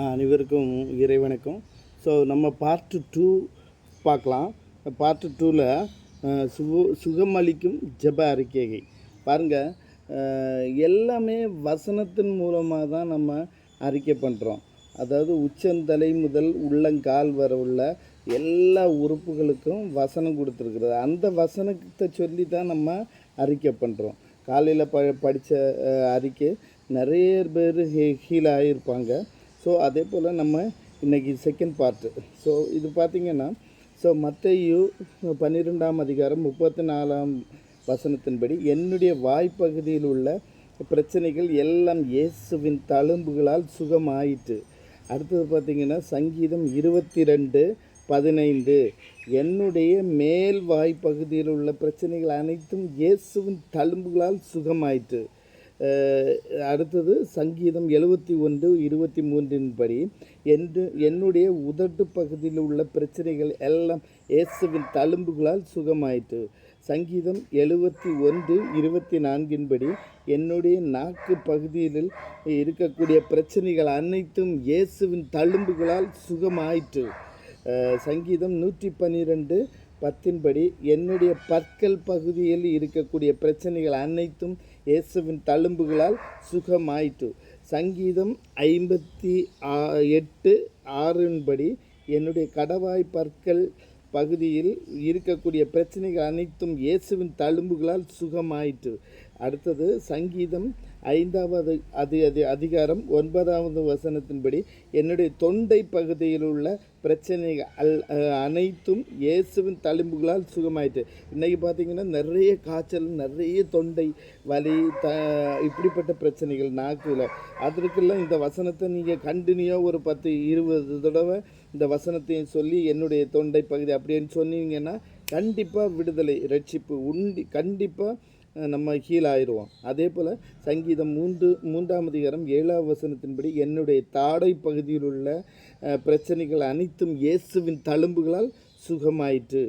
அனைவருக்கும் இறைவனுக்கும் ஸோ நம்ம பார்ட்டு டூ பார்க்கலாம். பார்ட்டு டூவில் சுகு சுகமளிக்கும் ஜெப அறிக்கைகை பாருங்கள் எல்லாமே வசனத்தின் மூலமாக தான் நம்ம அறிக்கை பண்ணுறோம் அதாவது உச்சந்தலை முதல் உள்ளங்கால் வர உள்ள எல்லா உறுப்புகளுக்கும் வசனம் கொடுத்துருக்குறது. அந்த வசனத்தை சொல்லி தான் நம்ம அறிக்கை பண்ணுறோம் காலையில் ப படித்த அறிக்கை நிறைய பேர் ஹீ ஹீல் ஆகியிருப்பாங்க ஸோ அதே போல் நம்ம இன்றைக்கி செகண்ட் பார்ட்டு ஸோ இது பார்த்திங்கன்னா ஸோ மத்தையு பன்னிரெண்டாம் அதிகாரம் முப்பத்தி நாலாம் வசனத்தின்படி என்னுடைய வாய்ப்பகுதியில் உள்ள பிரச்சனைகள் எல்லாம் இயேசுவின் தழும்புகளால் சுகமாயிற்று. அடுத்தது பார்த்திங்கன்னா சங்கீதம் இருபத்தி ரெண்டு பதினைந்து. என்னுடைய மேல் வாய்ப்பகுதியில் உள்ள பிரச்சனைகள் அனைத்தும் இயேசுவின் தழும்புகளால் சுகமாயிற்று. அடுத்தது சங்கீதம் எழுபத்தி ஒன்று இருபத்தி மூன்றின் படி என்று என்னுடைய உதட்டு பகுதியில் உள்ள பிரச்சனைகள் எல்லாம் இயேசுவின் தழும்புகளால் சுகமாயிற்று. சங்கீதம் எழுபத்தி ஒன்று இருபத்தி நான்கின்படி என்னுடைய நாக்கு பகுதியில் இருக்கக்கூடிய பிரச்சனைகள் அனைத்தும் இயேசுவின் தழும்புகளால் சுகமாயிற்று. சங்கீதம் நூற்றி பன்னிரெண்டு பத்தின்படி என்னுடைய பற்கள் பகுதியில் இருக்கக்கூடிய பிரச்சனைகள் அனைத்தும் இயேசுவின் தழும்புகளால் சுகமாயிற்று. சங்கீதம் ஐம்பத்தி ஆ எட்டு ஆறின்படி என்னுடைய கடவாய் பற்கள் பகுதியில் இருக்கக்கூடிய பிரச்சனைகள் அனைத்தும் இயேசுவின் தழும்புகளால் சுகமாயிற்று. அடுத்தது சங்கீதம் ஐந்தாவது அதி அதி அதிகாரம் ஒன்பதாவது வசனத்தின்படி என்னுடைய தொண்டை பகுதியில் உள்ள பிரச்சனைகள் அல் அனைத்தும் இயேசுவின் தழும்புகளால் சுகமாயிட்டு இன்றைக்கி பார்த்தீங்கன்னா நிறைய காய்ச்சல் நிறைய தொண்டை வலி த இப்படிப்பட்ட பிரச்சனைகள் நாக்கில். அதற்கெல்லாம் இந்த வசனத்தை நீங்கள் கண்டினியூவாக ஒரு பத்து இருபது தடவை இந்த வசனத்தையும் சொல்லி என்னுடைய தொண்டை பகுதி அப்படின்னு சொன்னீங்கன்னா கண்டிப்பாக விடுதலை ரட்சிப்பு உண்டி கண்டிப்பாக நம்ம ஹீல் ஆயிடுவோம் அதே போல் சங்கீதம் மூன்று மூன்றாம் அதிகாரம் ஏழாம் வசனத்தின்படி என்னுடைய தாடை பகுதியில் உள்ள பிரச்சனைகள் அனைத்தும் இயேசுவின் தழும்புகளால் சுகமாயிற்று.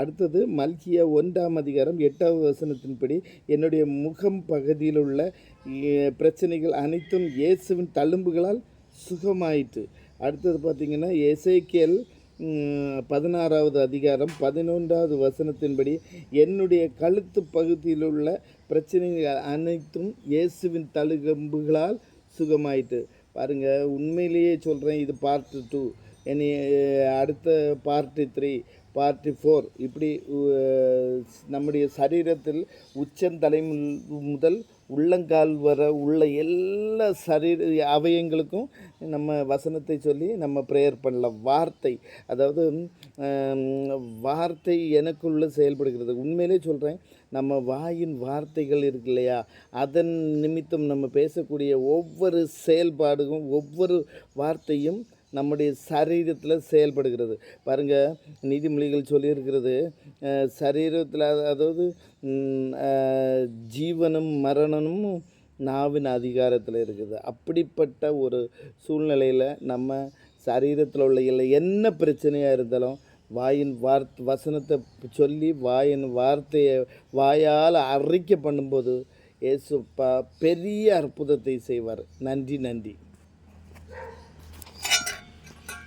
அடுத்தது மல்கிய ஒன்றாம் அதிகாரம் எட்டாவது வசனத்தின்படி என்னுடைய முகம் பகுதியில் உள்ள பிரச்சனைகள் அனைத்தும் இயேசுவின் தழும்புகளால் சுகமாயிற்று. அடுத்தது பார்த்திங்கன்னா எசேக்கியல் பதினாறாவது அதிகாரம் பதினொன்றாவது வசனத்தின்படி என்னுடைய கழுத்து பகுதியில் உள்ள பிரச்சனைகள் அனைத்தும் இயேசுவின் தழுகம்புகளால் சுகமாயிட்டு பாருங்கள் உண்மையிலேயே சொல்கிறேன் இது பார்ட்டு டூ இனி அடுத்த பார்ட்டு த்ரீ பார்ட்டி ஃபோர் இப்படி நம்முடைய சரீரத்தில் உச்சந்தலை மு- முதல் உள்ளங்கால் வர உள்ள எல்லா சரீர அவயங்களுக்கும் நம்ம வசனத்தை சொல்லி நம்ம ப்ரேயர் பண்ணலாம். வார்த்தை அதாவது வார்த்தை எனக்குள்ளே செயல்படுகிறது. உண்மையிலே சொல்கிறேன் நம்ம வாயின் வார்த்தைகள் இருக்கு இல்லையா? அதன் நிமித்தம் நம்ம பேசக்கூடிய ஒவ்வொரு செயல்பாடுகளும் ஒவ்வொரு வார்த்தையும் நம்முடைய சரீரத்தில் செயல்படுகிறது. பாருங்கள் நீதிமொழிகள் சொல்லியிருக்கிறது சரீரத்தில் அதாவது ஜீவனும் மரணமும் நாவின் அதிகாரத்தில் இருக்குது. அப்படிப்பட்ட ஒரு சூழ்நிலையில் நம்ம சரீரத்தில் உள்ள இல்லை என்ன பிரச்சனையாக இருந்தாலும் வாயின் வார்த் வசனத்தை சொல்லி வாயின் வார்த்தையை வாயால் அறிக்கை பண்ணும்போது இயேசு பெரிய அற்புதத்தை செய்வார். நன்றி நன்றி.